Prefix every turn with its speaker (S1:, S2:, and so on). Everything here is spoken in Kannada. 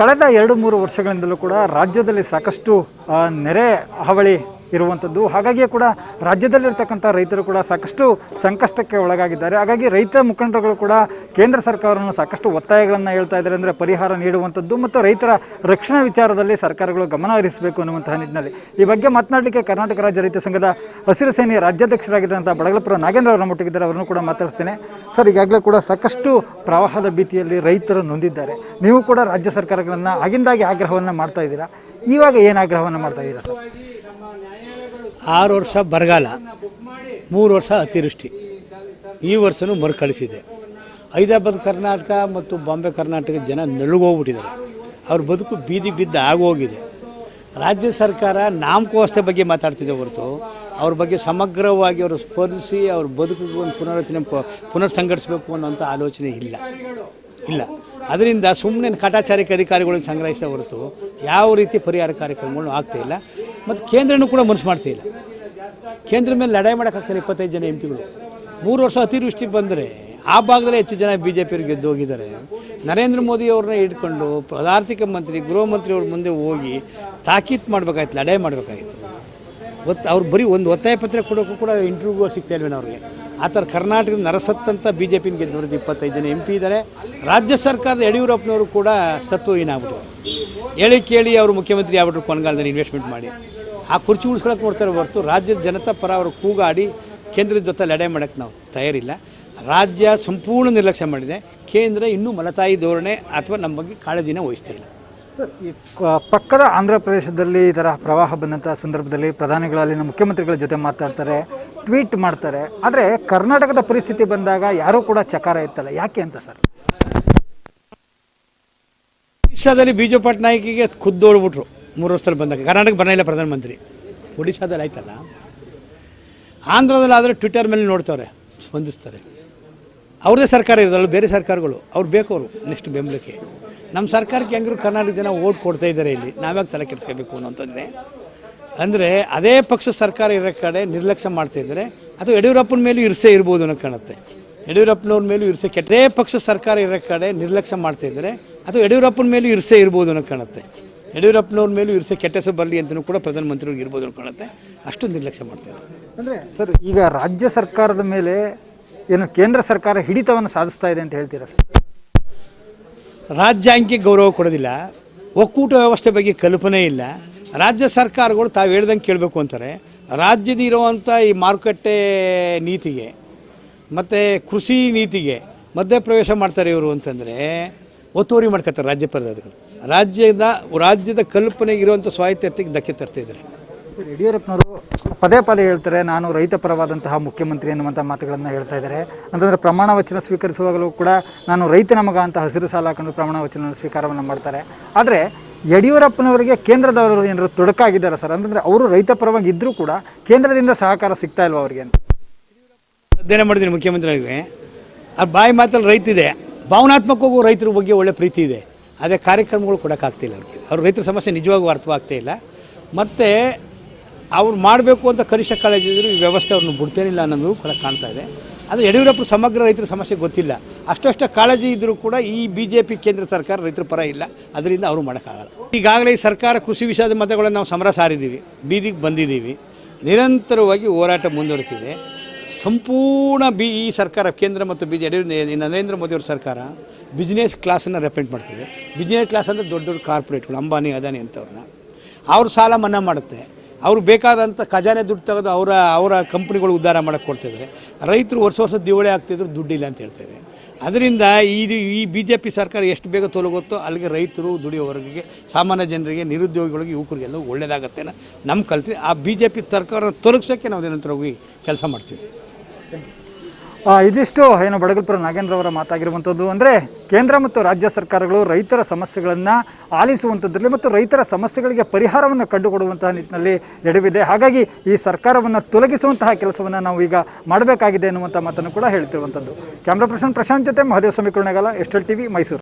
S1: ಕಳೆದ ಎರಡು ಮೂರು ವರ್ಷಗಳಿಂದಲೂ ಕೂಡ ರಾಜ್ಯದಲ್ಲಿ ಸಾಕಷ್ಟು ನೆರೆ ಹಾವಳಿ ಇರುವಂಥದ್ದು. ಹಾಗಾಗಿಯೇ ಕೂಡ ರಾಜ್ಯದಲ್ಲಿರ್ತಕ್ಕಂಥ ರೈತರು ಕೂಡ ಸಾಕಷ್ಟು ಸಂಕಷ್ಟಕ್ಕೆ ಒಳಗಾಗಿದ್ದಾರೆ. ಹಾಗಾಗಿ ರೈತ ಮುಖಂಡರುಗಳು ಕೂಡ ಕೇಂದ್ರ ಸರ್ಕಾರವನ್ನು ಸಾಕಷ್ಟು ಒತ್ತಾಯಗಳನ್ನು ಹೇಳ್ತಾ ಇದ್ದಾರೆ ಅಂದರೆ ಪರಿಹಾರ ನೀಡುವಂಥದ್ದು ಮತ್ತು ರೈತರ ರಕ್ಷಣಾ ವಿಚಾರದಲ್ಲಿ ಸರ್ಕಾರಗಳು ಗಮನ ಹರಿಸಬೇಕು ಅನ್ನುವಂತಹ ನಿಟ್ಟಿನಲ್ಲಿ. ಈ ಬಗ್ಗೆ ಮಾತನಾಡಲಿಕ್ಕೆ ಕರ್ನಾಟಕ ರಾಜ್ಯ ರೈತ ಸಂಘದ ಹಸಿರು ಸೇನೆಯ ರಾಜ್ಯಾಧ್ಯಕ್ಷರಾಗಿದ್ದಂಥ ಬಡಗಲಪುರ ನಾಗೇಂದ್ರ ಅವರ ಮುಟ್ಟಿಗಿದ್ದಾರೆ. ಅವರನ್ನು ಕೂಡ ಮಾತಾಡಿಸ್ತೇನೆ. ಸರ್, ಈಗಾಗಲೇ ಕೂಡ ಸಾಕಷ್ಟು ಪ್ರವಾಹದ ಭೀತಿಯಲ್ಲಿ ರೈತರು ನೊಂದಿದ್ದಾರೆ. ನೀವು ಕೂಡ ರಾಜ್ಯ ಸರ್ಕಾರಗಳನ್ನು ಆಗಿಂದಾಗಿ ಆಗ್ರಹವನ್ನು ಮಾಡ್ತಾ ಇದ್ದೀರಾ? ಇವಾಗ ಏನು ಆಗ್ರಹವನ್ನು ಮಾಡ್ತಾ ಇದ್ದೀರಾ ಸರ್?
S2: ಆರು ವರ್ಷ ಬರಗಾಲ, ಮೂರು ವರ್ಷ ಅತಿವೃಷ್ಟಿ. ಈ ವರ್ಷವೂ ಮರುಕಳಿಸಿದೆ. ಹೈದರಾಬಾದ್ ಕರ್ನಾಟಕ ಮತ್ತು ಬಾಂಬೆ ಕರ್ನಾಟಕ ಜನ ನಲುಗೋಗ್ಬಿಟ್ಟಿದ್ದಾರೆ. ಅವ್ರ ಬದುಕು ಬೀದಿ ಬಿದ್ದ ಆಗೋಗಿದೆ. ರಾಜ್ಯ ಸರ್ಕಾರ ನಾಮಕೋಸ್ತೆ ಬಗ್ಗೆ ಮಾತಾಡ್ತಿದೆ ಹೊರತು, ಅವ್ರ ಬಗ್ಗೆ ಸಮಗ್ರವಾಗಿ ಅವರು ಸ್ಪರ್ಧಿಸಿ ಅವ್ರ ಬದುಕಿಗೆ ಒಂದು ಪುನರಚನೆ ಪುನರ್ ಸಂಘಟಿಸಬೇಕು ಅನ್ನೋಂಥ ಆಲೋಚನೆ ಇಲ್ಲ. ಇಲ್ಲ. ಅದರಿಂದ ಸುಮ್ಮನೆ ಕಟಾಚಾರಿಕ ಅಧಿಕಾರಿಗಳನ್ನು ಸಂಗ್ರಹಿಸಿದ ಹೊರತು ಯಾವ ರೀತಿ ಪರಿಹಾರ ಕಾರ್ಯಕ್ರಮಗಳು ಆಗ್ತಾಯಿಲ್ಲ ಮತ್ತು ಕೇಂದ್ರನೂ ಕೂಡ ಮನಸ್ಸು ಮಾಡ್ತಾ ಇಲ್ಲ. ಕೇಂದ್ರ ಮೇಲೆ ಲಡಾಯಿ ಮಾಡೋಕ್ಕಾಗ್ತಾರೆ ಇಪ್ಪತ್ತೈದು ಜನ ಎಂ ಪಿಗಳು. ಮೂರು ವರ್ಷ ಅತಿವೃಷ್ಟಿ ಬಂದರೆ ಆ ಭಾಗದಲ್ಲಿ ಹೆಚ್ಚು ಜನ ಬಿ ಜೆ ಪಿಯವ್ರು ಗೆದ್ದು ಹೋಗಿದ್ದಾರೆ. ನರೇಂದ್ರ ಮೋದಿ ಅವ್ರನ್ನ ಇಟ್ಕೊಂಡು ಆರ್ಥಿಕ ಮಂತ್ರಿ, ಗೃಹ ಮಂತ್ರಿ ಅವ್ರ ಮುಂದೆ ಹೋಗಿ ತಾಕೀತು ಮಾಡಬೇಕಾಯ್ತು ಲಡಾಯಿ ಮಾಡಬೇಕಾಗಿತ್ತು ಒತ್ತು ಅವ್ರು ಬರೀ ಒಂದು ಒತ್ತಾಯ ಪತ್ರ ಕೊಡೋಕ್ಕೂ ಕೂಡ ಇಂಟರ್ವ್ಯೂ ಸಿಗ್ತಾ ಇಲ್ವೇನೋ ಅವ್ರಿಗೆ. ಆ ಥರ ಕರ್ನಾಟಕದ ನರಸತ್ತಂತ ಬಿ ಜೆ ಪಿನ ಗೆದ್ದವ್ರದ್ದು ಇಪ್ಪತ್ತೈದು ಜನ ಎಂ ಪಿ ಇದ್ದಾರೆ. ರಾಜ್ಯ ಸರ್ಕಾರದ ಯಡಿಯೂರಪ್ಪನವರು ಕೂಡ ಸತ್ತು ಏನಾಗ್ಬಿಟ್ಟಿದ್ದಾರೆ ಹೇಳಿ ಕೇಳಿ ಅವರು ಮುಖ್ಯಮಂತ್ರಿ ಆಗ್ಬಿಟ್ರು ಕೊನಗಾಲದಲ್ಲಿ ಇನ್ವೆಸ್ಟ್ಮೆಂಟ್ ಮಾಡಿ. ಆ ಕುರ್ಚಿ ಉಳಿಸ್ಕೊಳಕ್ಕೆ ನೋಡ್ತಾರೆ ಹೊರತು ರಾಜ್ಯದ ಜನತಾ ಪರ ಅವರು ಕೂಗಾಡಿ ಕೇಂದ್ರದ ಜೊತೆ ಲಡೆ ಮಾಡೋಕ್ಕೆ ನಾವು ತಯಾರಿಲ್ಲ. ರಾಜ್ಯ ಸಂಪೂರ್ಣ ನಿರ್ಲಕ್ಷ್ಯ ಮಾಡಿದೆ. ಕೇಂದ್ರ ಇನ್ನೂ ಮಲತಾಯಿ ಧೋರಣೆ ಅಥವಾ ನಮ್ಮ ಬಗ್ಗೆ ಕಾಳಜಿನ ವಹಿಸ್ತಾ ಇಲ್ಲ.
S1: ಈ ಪಕ್ಕದ ಆಂಧ್ರ ಪ್ರದೇಶದಲ್ಲಿ ಈ ಥರ ಪ್ರವಾಹ ಬಂದಂಥ ಸಂದರ್ಭದಲ್ಲಿ ಪ್ರಧಾನಿಗಳಲ್ಲಿನ ಮುಖ್ಯಮಂತ್ರಿಗಳ ಜೊತೆ ಮಾತಾಡ್ತಾರೆ. ಟ್ವೀಟ್ ಮಾಡ್ತಾರೆ. ಆದರೆ ಕರ್ನಾಟಕದ ಪರಿಸ್ಥಿತಿ ಬಂದಾಗ ಯಾರೂ ಕೂಡ ಚಕಾರ ಇರ್ತಲ್ಲ ಯಾಕೆ ಅಂತ ಸರ್?
S2: ಒಡಿಶಾದಲ್ಲಿ ಬಿಜು ಪಟ್ನಾಯಕಿಗೆ ಖುದ್ದೋಡ್ಬಿಟ್ರು ಮೂರು ವರ್ಷದಲ್ಲಿ ಬಂದಾಗ. ಕರ್ನಾಟಕ ಬರಲಿಲ್ಲ ಪ್ರಧಾನಮಂತ್ರಿ. ಒಡಿಶಾದಲ್ಲಿ ಆಯ್ತಲ್ಲ? ಆಂಧ್ರದಲ್ಲಿ ಆದರೆ ಟ್ವಿಟರ್ ಮೇಲೆ ನೋಡ್ತವ್ರೆ. ಸ್ಪಂದಿಸ್ತಾರೆ. ಅವ್ರದೇ ಸರ್ಕಾರ ಇರೋದಲ್ಲ, ಬೇರೆ ಸರ್ಕಾರಗಳು. ಅವ್ರು ಬೇಕು ಅವರು ನೆಕ್ಸ್ಟ್ ಬೆಂಬಲಕ್ಕೆ. ನಮ್ಮ ಸರ್ಕಾರಕ್ಕೆ ಹೆಂಗರು ಕರ್ನಾಟಕ ಜನ ಓಟ್ ಕೊಡ್ತಾ ಇದ್ದಾರೆ ಇಲ್ಲಿ, ನಾವ್ಯಾಕೆ ತಲೆ ಕೆಡಿಸ್ಕೋಬೇಕು ಅನ್ನೋಂಥದ್ದೇ ಅಂದರೆ ಅದೇ ಪಕ್ಷ ಸರ್ಕಾರ ಇರೋ ಕಡೆ ನಿರ್ಲಕ್ಷ್ಯ ಮಾಡ್ತಿದ್ರೆ ಇದ್ದಾರೆ ಅದು ಯಡಿಯೂರಪ್ಪನ ಮೇಲೂ ಇರ್ಸೆ ಇರ್ಬೋದು ಅನ್ನೋ ಕಾಣುತ್ತೆ. ಯಡಿಯೂರಪ್ಪನವ್ರ ಮೇಲೂ ಇರಿಸೆ ಕೆಟ್ಟದೇ ಪಕ್ಷ ಸರ್ಕಾರ ಇರೋ ಕಡೆ ನಿರ್ಲಕ್ಷ್ಯ ಮಾಡ್ತಿದ್ರೆ ಇದ್ದಾರೆ ಅದು ಯಡಿಯೂರಪ್ಪನ ಮೇಲೂ ಇರ್ಸೆ ಇರ್ಬೋದು ಅನ್ನೋ ಕಾಣುತ್ತೆ. ಯಡಿಯೂರಪ್ಪನವ್ರ ಮೇಲೂ ಇರಿಸೆ ಕೆಟ್ಟಸು ಹೆಸರು ಬರಲಿ ಅಂತಲೂ ಕೂಡ ಪ್ರಧಾನಮಂತ್ರಿಗಳಿಗೆ ಇರ್ಬೋದು ಅನ್ನೋ ಕಾಣುತ್ತೆ. ಅಷ್ಟು ನಿರ್ಲಕ್ಷ್ಯ ಮಾಡ್ತಿದ್ದಾರೆ
S1: ಅಂದರೆ ಸರ್ ಈಗ ರಾಜ್ಯ ಸರ್ಕಾರದ ಮೇಲೆ ಏನು ಕೇಂದ್ರ ಸರ್ಕಾರ ಹಿಡಿತವನ್ನು ಸಾಧಿಸ್ತಾ ಇದೆ ಅಂತ ಹೇಳ್ತೀರಾ ಸರ್?
S2: ರಾಜ್ಯಾಂಗಕ್ಕೆ ಗೌರವ ಕೊಡೋದಿಲ್ಲ. ಒಕ್ಕೂಟ ವ್ಯವಸ್ಥೆ ಬಗ್ಗೆ ಕಲ್ಪನೆ ಇಲ್ಲ. ರಾಜ್ಯ ಸರ್ಕಾರಗಳು ತಾವು ಹೇಳ್ದಂಗೆ ಕೇಳಬೇಕು ಅಂತಾರೆ. ರಾಜ್ಯದ ಇರುವಂಥ ಈ ಮಾರುಕಟ್ಟೆ ನೀತಿಗೆ, ಮತ್ತು ಕೃಷಿ ನೀತಿಗೆ ಮಧ್ಯಪ್ರವೇಶ ಮಾಡ್ತಾರೆ ಇವರು ಅಂತಂದರೆ ಒತ್ತುವರಿ ಮಾಡ್ಕೊತಾರೆ ರಾಜ್ಯ ಪದಾಧಿಕಾರಿಗಳು ರಾಜ್ಯದ ರಾಜ್ಯದ ಕಲ್ಪನೆಗೆ ಇರುವಂಥ ಸ್ವಾಯತ್ತತೆಗೆ ಧಕ್ಕೆ
S1: ತರ್ತಿದ್ದಾರೆ ಯಡಿಯೂರಪ್ಪನವರು ಪದೇ ಪದೇ ಹೇಳ್ತಾರೆ, ನಾನು ರೈತ ಪರವಾದಂತಹ ಮುಖ್ಯಮಂತ್ರಿ ಅನ್ನುವಂಥ ಮಾತುಗಳನ್ನು ಹೇಳ್ತಾ ಇದ್ದಾರೆ. ಅಂತಂದರೆ ಪ್ರಮಾಣ ವಚನ ಸ್ವೀಕರಿಸುವಾಗಲೂ ಕೂಡ ನಾನು ರೈತನ ಮಗ ಅಂತ ಹಸಿರು ಸಾಲ ಹಾಕೊಂಡು ಪ್ರಮಾಣ ವಚನ ಸ್ವೀಕಾರವನ್ನು ಮಾಡ್ತಾರೆ. ಆದರೆ ಯಡಿಯೂರಪ್ಪನವರಿಗೆ ಕೇಂದ್ರದವರು ಏನಾರು ತೊಡಕಾಗಿದ್ದಾರೆ ಸರ್? ಅಂತಂದರೆ ಅವರು ರೈತ ಪರವಾಗಿ ಇದ್ದರೂ ಕೂಡ ಕೇಂದ್ರದಿಂದ ಸಹಕಾರ ಸಿಗ್ತಾ ಇಲ್ವಾ ಅವರಿಗೆ ಅಂತ?
S2: ಅಧ್ಯಯನ ಮಾಡಿದ್ದೀನಿ ಮುಖ್ಯಮಂತ್ರಿಗಳಿಗೆ ಆ ಬಾಯಿ ಮಾತಲ್ಲಿ ರೈತಿದೆ. ಭಾವನಾತ್ಮಕವಾಗೂ ರೈತರ ಬಗ್ಗೆ ಒಳ್ಳೆ ಪ್ರೀತಿ ಇದೆ. ಅದೇ ಕಾರ್ಯಕ್ರಮಗಳು ಕೊಡೋಕ್ಕಾಗ್ತಿಲ್ಲ ಅವ್ರಿಗೆ. ಅವ್ರ ರೈತರ ಸಮಸ್ಯೆ ನಿಜವಾಗೂ ಅರ್ಥವಾಗ್ತಾ ಇಲ್ಲ. ಮತ್ತು ಅವ್ರು ಮಾಡಬೇಕು ಅಂತ ಕನಿಷ್ಠ ಕಾಳಜಿ ಇದ್ದರೂ ಈ ವ್ಯವಸ್ಥೆ ಅವ್ರನ್ನ ಬಿಡ್ತೇನಿಲ್ಲ ಅನ್ನೋದು ಕೂಡ ಕಾಣ್ತಾ ಇದೆ. ಆದರೆ ಯಡಿಯೂರಪ್ಪ ಸಮಗ್ರ ರೈತರ ಸಮಸ್ಯೆ ಗೊತ್ತಿಲ್ಲ. ಅಷ್ಟಷ್ಟು ಕಾಳಜಿ ಇದ್ದರೂ ಕೂಡ ಈ ಬಿ ಜೆ ಪಿ ಕೇಂದ್ರ ಸರ್ಕಾರ ರೈತರ ಪರ ಇಲ್ಲ. ಅದರಿಂದ ಅವರು ಮಾಡೋಕ್ಕಾಗಲ್ಲ. ಈಗಾಗಲೇ ಈ ಸರ್ಕಾರ ಕೃಷಿ ವಿಷಯದ ಮತಗಳನ್ನು ನಾವು ಸಮರ ಸಾರಿದ್ದೀವಿ. ಬೀದಿಗೆ ಬಂದಿದ್ದೀವಿ. ನಿರಂತರವಾಗಿ ಹೋರಾಟ ಮುಂದುವರಿತಿದೆ. ಸಂಪೂರ್ಣ ಬಿ, ಈ ಸರ್ಕಾರ, ಕೇಂದ್ರ ಮತ್ತು ಬಿ ಜೆ, ಯಡಿಯೂರು ನರೇಂದ್ರ ಮೋದಿಯವ್ರ ಸರ್ಕಾರ ಬಿಸ್ನೆಸ್ ಕ್ಲಾಸನ್ನು ರೆಪ್ರೆಂಟ್ ಮಾಡ್ತಿದೆ. ಬಿಸ್ನೆಸ್ ಕ್ಲಾಸ್ ಅಂದರೆ ದೊಡ್ಡ ದೊಡ್ಡ ಕಾರ್ಪೊರೇಟ್ಗಳು ಅಂಬಾನಿ, ಅದಾನಿ ಅಂಥವ್ರನ್ನ ಅವ್ರ ಸಾಲ ಮನ್ನಾ ಮಾಡುತ್ತೆ. ಅವ್ರು ಬೇಕಾದಂಥ ಖಜಾನೆ ದುಡ್ಡು ತೆಗೆದು ಅವರ ಅವರ ಕಂಪ್ನಿಗಳು ಉದ್ಧಾರ ಮಾಡಕ್ಕೆ ಕೊಡ್ತಿದ್ದಾರೆ. ರೈತರು ವರ್ಷ ವರ್ಷ ದಿವಾಳಿ ಆಗ್ತಿದ್ರು, ದುಡ್ಡಿಲ್ಲ ಅಂತ ಹೇಳ್ತಾರೆ ಅದರಿಂದ ಇದು ಈ ಬಿ ಜೆ ಪಿ ಸರ್ಕಾರ ಎಷ್ಟು ಬೇಗ ತೊಲಗುತ್ತೋ ಅಲ್ಲಿಗೆ ರೈತರು ದುಡಿಯೋ ವರ್ಗಕ್ಕೆ ಸಾಮಾನ್ಯ ಜನರಿಗೆ, ನಿರುದ್ಯೋಗಿಗಳಿಗೆ, ಯುವಕರಿಗೆಲ್ಲ ಒಳ್ಳೆಯದಾಗತ್ತೆ ನಮ್ಮ ಕಲ್ತಿ ಆ ಬಿ ಜೆ ಪಿ ಸರ್ಕಾರ ತೊಲಗಿಸೋಕ್ಕೆ ನಾವು ನಿರಂತರವಾಗಿ ಕೆಲಸ ಮಾಡ್ತೀವಿ.
S1: ಇದಿಷ್ಟು. ಏನು, ಬಡಗಲ್ಪುರ ನಾಗೇಂದ್ರ ಅವರ ಮಾತಾಗಿರುವಂಥದ್ದು ಅಂದರೆ, ಕೇಂದ್ರ ಮತ್ತು ರಾಜ್ಯ ಸರ್ಕಾರಗಳು ರೈತರ ಸಮಸ್ಯೆಗಳನ್ನು ಆಲಿಸುವಂಥದ್ರಲ್ಲಿ ಮತ್ತು ರೈತರ ಸಮಸ್ಯೆಗಳಿಗೆ ಪರಿಹಾರವನ್ನು ಕಂಡುಕೊಡುವಂತಹ ನಿಟ್ಟಿನಲ್ಲಿ ನಡೆವಿದೆ. ಹಾಗಾಗಿ ಈ ಸರ್ಕಾರವನ್ನು ತೊಲಗಿಸುವಂತಹ ಕೆಲಸವನ್ನು ನಾವು ಈಗ ಮಾಡಬೇಕಾಗಿದೆ ಎನ್ನುವಂಥ ಮಾತನ್ನು ಕೂಡ ಹೇಳ್ತಿರುವಂಥದ್ದು. ಕ್ಯಾಮ್ರಾ ಪರ್ಸನ್ ಪ್ರಶಾಂತ್ ಜೊತೆ ಮಹದೇವ ಸ್ವಾಮಿ ಕುರುಣಗಾಲ ಎಸ್ಟೆಲ್ ಟಿವಿ ಮೈಸೂರು.